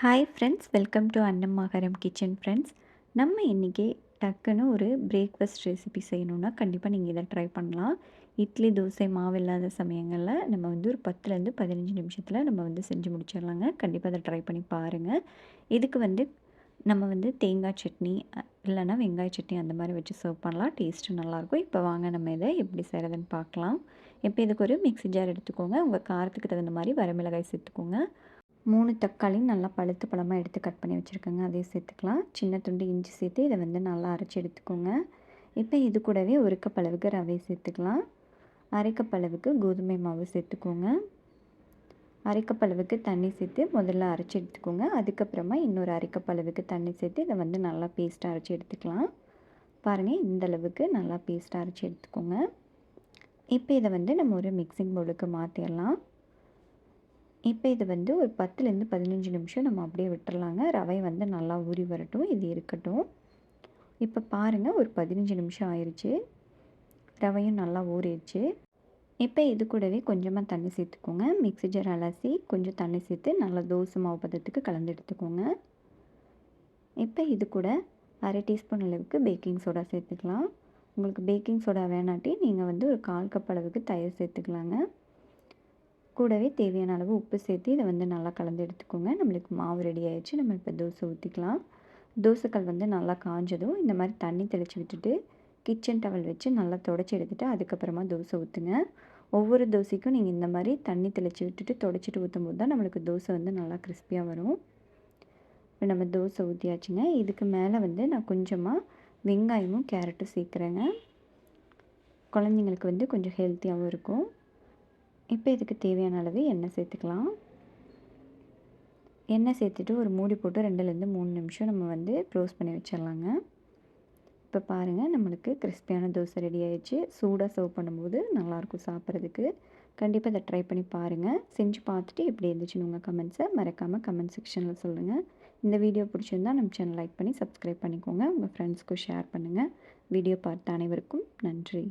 Hi friends welcome to Annammakaram kitchen friends நம்ம இன்றைக்கி டக்குன்னு ஒரு பிரேக்ஃபாஸ்ட் ரெசிபி செய்யணுன்னா கண்டிப்பாக நீங்கள் இதை ட்ரை பண்ணலாம். இட்லி தோசை மாவு இல்லாத சமயங்களில் நம்ம வந்து ஒரு பத்துலேருந்து பதினஞ்சு நிமிஷத்தில் நம்ம வந்து செஞ்சு முடிச்சிடலாங்க. கண்டிப்பாக அதை ட்ரை பண்ணி பாருங்கள் இதுக்கு வந்து நம்ம வந்து தேங்காய் சட்னி இல்லைன்னா வெங்காய சட்னி அந்த மாதிரி வச்சு சர்வ் பண்ணலாம். டேஸ்ட்டு நல்லாயிருக்கும். இப்போ வாங்க நம்ம இதை எப்படி செய்கிறதுன்னு பார்க்கலாம். இப்போ இதுக்கு ஒரு மிக்ஸி ஜார் எடுத்துக்கோங்க. உங்கள் காரத்துக்கு தகுந்த மாதிரி வரமிளகாய் சேர்த்துக்கோங்க. மூணு தக்காளி நல்லா பழுத்து பழமாக எடுத்து கட் பண்ணி வச்சுருக்கோங்க. அதையும் சேர்த்துக்கலாம். சின்ன துண்டு இஞ்சி சேர்த்து இதை வந்து நல்லா அரைச்சி எடுத்துக்கோங்க. இப்போ இது கூடவே ஒரு கப் அளவுக்கு ரவை சேர்த்துக்கலாம். அரைக்கப் அளவுக்கு கோதுமை மாவு சேர்த்துக்கோங்க. அரைக்கப் அளவுக்கு தண்ணி சேர்த்து முதல்ல அரைச்சி எடுத்துக்கோங்க. அதுக்கப்புறமா இன்னொரு அரைக்கப் அளவுக்கு தண்ணி சேர்த்து இதை வந்து நல்லா பேஸ்ட்டாக அரைச்சி எடுத்துக்கலாம். பாருங்கள் இந்த அளவுக்கு நல்லா பேஸ்ட்டாக அரைச்சி எடுத்துக்கோங்க. இப்போ இதை வந்து நம்ம ஒரு மிக்சிங் பவுலுக்கு மாற்றிடலாம் இப்போ இது வந்து ஒரு பத்துலேருந்து பதினஞ்சு நிமிஷம் நம்ம அப்படியே விட்டுறலாங்க. ரவை வந்து நல்லா ஊறி வரட்டும். இது இருக்கட்டும். இப்போ பாருங்கள் ஒரு பதினஞ்சு நிமிஷம் ஆயிடுச்சு ரவையும் நல்லா ஊறிடுச்சு. இப்போ இது கூடவே கொஞ்சமாக தண்ணி சேர்த்துக்கோங்க. மிக்ஸி ஜார் அலசி கொஞ்சம் தண்ணி சேர்த்து நல்லா தோசை மாவு பதத்துக்கு கலந்து எடுத்துக்கோங்க. இப்போ இது கூட அரை டீஸ்பூன் அளவுக்கு பேக்கிங் சோடா சேர்த்துக்கலாம். உங்களுக்கு பேக்கிங் சோடா வேணாட்டி நீங்கள் வந்து ஒரு கால் கப் அளவுக்கு தயிர் சேர்த்துக்கலாங்க. கூடவே தேவையான அளவு உப்பு சேர்த்து இதை வந்து நல்லா கலந்து எடுத்துக்கோங்க. நம்மளுக்கு மாவு ரெடி ஆயிடுச்சு. நம்ம இப்போ தோசை ஊற்றிக்கலாம் தோசைக்கல் வந்து நல்லா காஞ்சதும் இந்த மாதிரி தண்ணி தெளித்து விட்டுட்டு கிச்சன் டவல் வச்சு நல்லா தொடச்சி எடுத்துகிட்டு அதுக்கப்புறமா தோசை ஊற்றுங்க ஒவ்வொரு தோசைக்கும் நீங்கள் இந்த மாதிரி தண்ணி தெளித்து விட்டுட்டு தொடச்சிட்டு ஊற்றும் போது தான் நம்மளுக்கு தோசை வந்து நல்லா கிறிஸ்பியாக வரும். இப்போ நம்ம தோசை ஊற்றியாச்சுங்க இதுக்கு மேலே வந்து நான் கொஞ்சமாக வெங்காயமும் கேரட்டும் சேர்க்குறேங்க. குழந்தைங்களுக்கு வந்து கொஞ்சம் ஹெல்த்தியாகவும் இருக்கும். இப்போ இதுக்கு தேவையான அளவு எண்ணெய் சேர்த்துக்கலாம். எண்ணெய் சேர்த்துட்டு ஒரு மூடி போட்டு ரெண்டுலேருந்து மூணு நிமிஷம் நம்ம வந்து க்ளோஸ் பண்ணி வச்சிடலாங்க. இப்போ பாருங்கள் நம்மளுக்கு கிறிஸ்பியான தோசை ரெடி ஆகிடுச்சு சூடாக சர்வ் பண்ணும்போது நல்லாயிருக்கும் சாப்பிட்றதுக்கு. கண்டிப்பாக இதை ட்ரை பண்ணி பாருங்கள் செஞ்சு பார்த்துட்டு எப்படி இருந்துச்சுன்னு உங்கள் கமெண்ட்ஸை மறக்காமல் கமெண்ட் செக்ஷனில் சொல்லுங்கள் இந்த வீடியோ பிடிச்சிருந்தா நம்ம சேனல் லைக் பண்ணி சப்ஸ்கிரைப் பண்ணிக்கோங்க. உங்கள் ஃப்ரெண்ட்ஸ்க்கும் ஷேர் பண்ணுங்கள் வீடியோ பார்த்த அனைவருக்கும் நன்றி.